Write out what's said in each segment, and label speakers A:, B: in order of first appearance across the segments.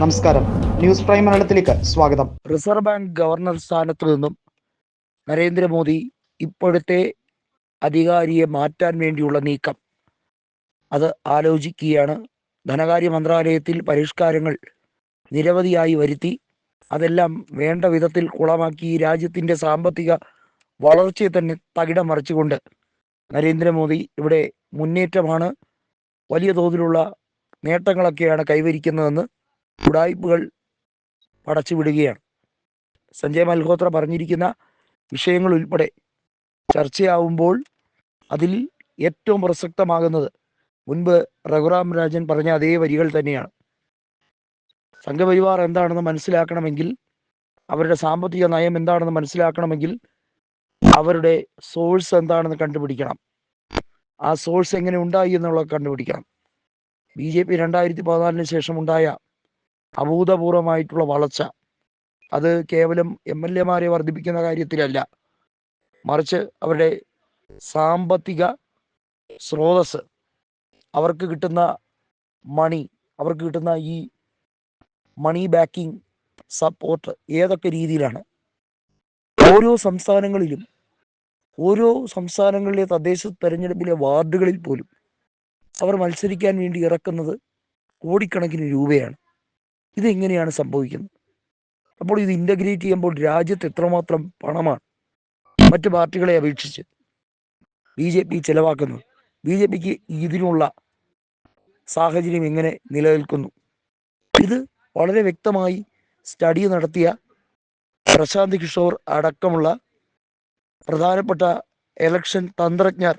A: നമസ്കാരം. News prime മലയാളത്തിലേക്ക് സ്വാഗതം.
B: റിസർവ് ബാങ്ക് ഗവർണർ സ്ഥാനത്ത് നിന്നും നരേന്ദ്രമോദി ഇപ്പോഴത്തെ അധികാരിയെ മാറ്റാൻ വേണ്ടിയുള്ള നീക്കം. അത് ആലോചിക്കുകയാണ്. ധനകാര്യ മന്ത്രാലയത്തിൽ പരിഷ്കാരങ്ങൾ നിരവധിയായി വരുത്തി. അതെല്ലാം വേണ്ട വിധത്തിൽ കുളമാക്കി രാജ്യത്തിന്റെ സാമ്പത്തിക വളർച്ചയെ തന്നെ തകിടം മറിച്ചുകൊണ്ട് നരേന്ദ്രമോദി ഇവിടെ മുന്നേറ്റമാണ്. വലിയ തോതിലുള്ള നേട്ടങ്ങളൊക്കെയാണ് കൈവരിക്കുന്നതെന്ന് ഉടായ്പകൾ പടച്ചുവിടുകയാണ്. സഞ്ജയ് മൽഹോത്ര പറഞ്ഞിരിക്കുന്ന വിഷയങ്ങൾ ഉൾപ്പെടെ ചർച്ചയാവുമ്പോൾ അതിൽ ഏറ്റവും പ്രസക്തമാകുന്നത് മുൻപ് രഘുറാം രാജൻ പറഞ്ഞ അതേ വരികൾ തന്നെയാണ്. സംഘപരിവാർ എന്താണെന്ന് മനസ്സിലാക്കണമെങ്കിൽ അവരുടെ സാമ്പത്തിക നയം എന്താണെന്ന് മനസ്സിലാക്കണമെങ്കിൽ അവരുടെ സോഴ്സ് എന്താണെന്ന് കണ്ടുപിടിക്കണം. ആ സോഴ്സ് എങ്ങനെ ഉണ്ടായി എന്നുള്ളത് കണ്ടുപിടിക്കണം. ബി ജെ പി രണ്ടായിരത്തി പതിനാലിന് ശേഷം ഉണ്ടായ അഭൂതപൂർവമായിട്ടുള്ള വളർച്ച. അത് കേവലം എം എൽ എമാരെ വർദ്ധിപ്പിക്കുന്ന കാര്യത്തിലല്ല. മറിച്ച് അവരുടെ സാമ്പത്തിക സ്രോതസ് അവർക്ക് കിട്ടുന്ന മണി അവർക്ക് കിട്ടുന്ന ഈ മണി ബാക്കിംഗ് സപ്പോർട്ട് ഏതൊക്കെ രീതിയിലാണ്? ഓരോ സംസ്ഥാനങ്ങളിലും ഓരോ സംസ്ഥാനങ്ങളിലെ തദ്ദേശ തെരഞ്ഞെടുപ്പിലെ വാർഡുകളിൽ പോലും അവർ മത്സരിക്കാൻ വേണ്ടി ഇറക്കുന്നത് കോടിക്കണക്കിന് രൂപയാണ്. ഇതെങ്ങനെയാണ് സംഭവിക്കുന്നത്? അപ്പോൾ ഇത് ഇന്റഗ്രേറ്റ് ചെയ്യുമ്പോൾ രാജ്യത്ത് എത്രമാത്രം പണമാണ്? മറ്റു പാർട്ടികളെ അപേക്ഷിച്ച് ബി ജെ പി ചെലവാക്കുന്നത് ബി ജെ പിക്ക് ഇതിനുള്ള സാഹചര്യം എങ്ങനെ നിലനിൽക്കുന്നു? ഇത് വളരെ വ്യക്തമായി സ്റ്റഡി നടത്തിയ പ്രശാന്ത് കിഷോർ അടക്കമുള്ള പ്രധാനപ്പെട്ട എലക്ഷൻ തന്ത്രജ്ഞർ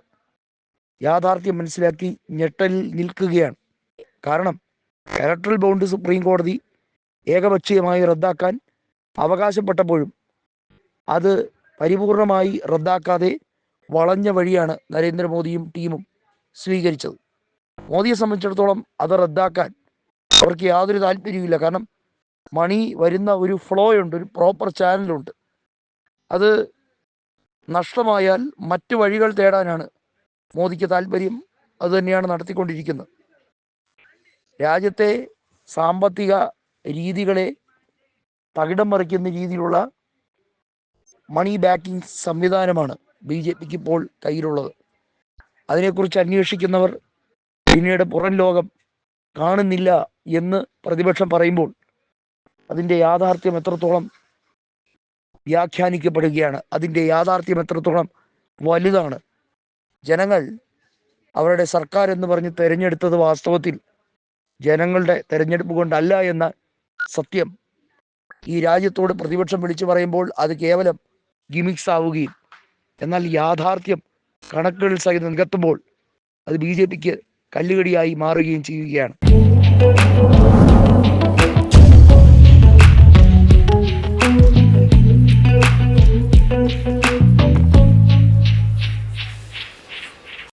B: യാഥാർത്ഥ്യം മനസ്സിലാക്കി ഞെട്ടലിൽ നിൽക്കുകയാണ്. കാരണം ഇലക്ട്രൽ ബോണ്ട് സുപ്രീം കോടതി ഏകപക്ഷീയമായി റദ്ദാക്കാൻ അവകാശപ്പെട്ടപ്പോഴും അത് പരിപൂർണമായി റദ്ദാക്കാതെ വളഞ്ഞ വഴിയാണ് നരേന്ദ്രമോദിയും ടീമും സ്വീകരിച്ചത്. മോദിയെ സംബന്ധിച്ചിടത്തോളം അത് റദ്ദാക്കാൻ അവർക്ക് യാതൊരു താല്പര്യവുമില്ല. കാരണം മണി വരുന്ന ഒരു ഫ്ലോ ഉണ്ട് ഒരു പ്രോപ്പർ ചാനലുണ്ട്. അത് നഷ്ടമായാൽ മറ്റു വഴികൾ തേടാനാണ് മോദിക്ക് താല്പര്യം. അതുതന്നെയാണ് നടത്തിക്കൊണ്ടിരിക്കുന്നത്. രാജ്യത്തെ സാമ്പത്തിക രീതികളെ തകിടം മറിക്കുന്ന രീതിയിലുള്ള മണി ബാക്കിംഗ് സംവിധാനമാണ് ബി ജെ പിക്ക് ഇപ്പോൾ കയ്യിലുള്ളത്. അതിനെക്കുറിച്ച് അന്വേഷിക്കുന്നവർ പിന്നീട് പുറം ലോകം കാണുന്നില്ല എന്ന് പ്രതിപക്ഷം പറയുമ്പോൾ അതിന്റെ യാഥാർത്ഥ്യം എത്രത്തോളം വ്യാഖ്യാനിക്കപ്പെടുകയാണ് അതിന്റെ യാഥാർത്ഥ്യം എത്രത്തോളം വലുതാണ്. ജനങ്ങൾ അവരുടെ സർക്കാർ എന്ന് പറഞ്ഞ് തിരഞ്ഞെടുത്തത് വാസ്തവത്തിൽ ജനങ്ങളുടെ തെരഞ്ഞെടുപ്പ് കൊണ്ടല്ല എന്ന സത്യം. ഈ രാജ്യത്തോട് പ്രതിപക്ഷം വിളിച്ചു പറയുമ്പോൾ അത് കേവലം ഗിമിക്സ് ആവുകയും എന്നാൽ യാഥാർത്ഥ്യം കണക്കുകൾ സഹിതം നികത്തുമ്പോൾ അത് ബി ജെ പിക്ക് കല്ലുകടിയായി മാറുകയും ചെയ്യുകയാണ്.